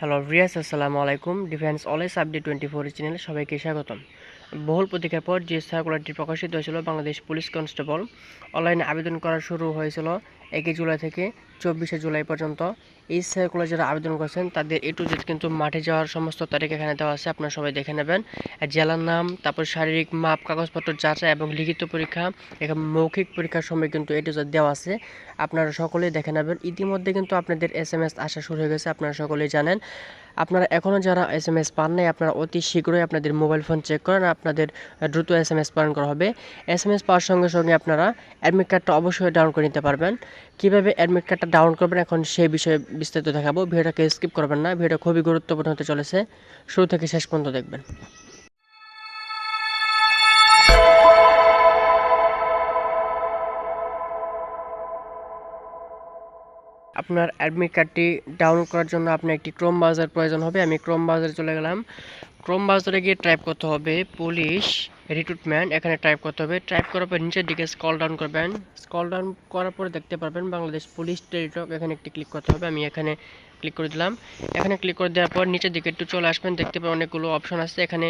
Hello রিয়াস আসসালামু আলাইকুম defence always update twenty four চ্যানেলে সবাইকে স্বাগতম। বহুল প্রতীক্ষার পর যে সার্কুলারটি প্রকাশিত হয়েছিল, বাংলাদেশ পুলিশ কনস্টেবল অনলাইনে আবেদন করা শুরু হয়েছিল। একই জুলাই থেকে চব্বিশে জুলাই পর্যন্ত এই সার্কুলার যারা আবেদন করেছেন, তাদের এ টু জেড কিন্তু মাঠে যাওয়ার সমস্ত তারিখ এখানে দেওয়া আছে, আপনারা সবাই দেখে নেবেন। জেলার নাম, তারপর শারীরিক মাপ, কাগজপত্র যাচাই এবং লিখিত পরীক্ষা, এখানে মৌখিক পরীক্ষার সময় কিন্তু এ টু জেড দেওয়া আছে। আপনারা সকলেই দেখে নেবেন। ইতিমধ্যে কিন্তু আপনাদের এস এম এস আসা শুরু হয়ে গেছে, আপনারা সকলেই জানেন। আপনারা এখনও যারা এস এম এস পান নাই, আপনারা অতি শীঘ্রই আপনাদের মোবাইল ফোন চেক করেন, আপনাদের দ্রুত এস এম এস পালন করা হবে। এস এম এস পাওয়ার সঙ্গে সঙ্গে আপনারা অ্যাডমিট কার্ডটা অবশ্যই ডাউন করে নিতে পারবেন। কীভাবে অ্যাডমিট কার্ডটা ডাউন করবেন এখন সেই বিষয়ে বিস্তারিত দেখাবো। ভিডিওটাকে স্কিপ করবেন না ভিডিওটা খুবই গুরুত্বপূর্ণ হতে চলেছে। শুরু থেকে শেষ পর্যন্ত দেখবেন। আপনার অ্যাডমিট কার্ডটি ডাউনলোড করার জন্য আপনার একটি ক্রোম ব্রাউজার প্রয়োজন হবে। আমি ক্রোম ব্রাউজারে চলে গেলাম। ক্রোম ব্রাউজারে গিয়ে টাইপ করতে হবে পুলিশ রিক্রুটমেন্ট এখানে টাইপ করতে হবে। টাইপ করার পর নিচের দিকে স্কল ডাউন করবেন। স্কল ডাউন করার পরে দেখতে পারবেন বাংলাদেশ পুলিশ টেলিটক এখানে একটি ক্লিক করতে হবে। আমি এখানে ক্লিক করে দিলাম। এখানে ক্লিক করে দেওয়ার পর নিচের দিকে একটু চলে আসবেন। দেখতে পাবেন অনেকগুলো অপশন আছে। এখানে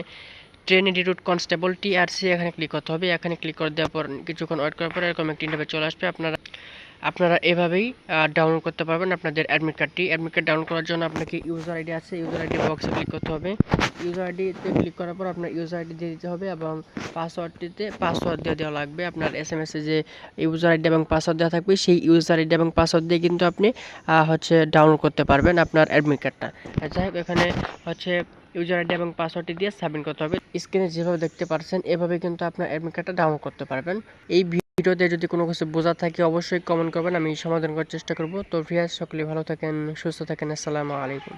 ট্রেন রিক্রুট কনস্টেবল টিআরসি এখানে ক্লিক করতে হবে। এখানে ক্লিক করে দেওয়ার পর কিছুক্ষণ ওয়েট করার পর এরকম একটি ইন্টারভিউ চলে আসবে। আপনারা আপনারা এভাবেই ডাউনলোড করতে পারবেন আপনাদের অ্যাডমিট কার্ডটি অ্যাডমিট কার্ড ডাউনলোড করার জন্য আপনাকে ইউজার আইডি আছে। ইউজার আইডি বক্সে ক্লিক করতে হবে। ইউজার আইডিতে ক্লিক করার পর আপনার ইউজার আইডি দিয়ে দিতে হবে এবং পাসওয়ার্ডটিতে পাসওয়ার্ড দিয়ে দেওয়া লাগবে। আপনার এস এম এসে যে ইউজার আইডি এবং পাসওয়ার্ড দেওয়া থাকবে, সেই ইউজার আইডি এবং পাসওয়ার্ড দিয়ে কিন্তু আপনি হচ্ছে ডাউনলোড করতে পারবেন আপনার অ্যাডমিট কার্ডটা যাই হোক, এখানে হচ্ছে ইউজার আইডি এবং পাসওয়ার্ডটি দিয়ে সাবমিট করতে হবে। স্ক্রিনে যেভাবে দেখতে পাচ্ছেন এভাবে কিন্তু আপনার অ্যাডমিট কার্ডটা ডাউনলোড করতে পারবেন। এই ভিডিওতে যদি কোনো কিছু বোঝা থাকে অবশ্যই কমেন্ট করবেন, আমি সমাধান করার চেষ্টা করব। তো ফ্রিয়াজ সকলে ভালো থাকেন, সুস্থ থাকেন, আসসালামু আলাইকুম।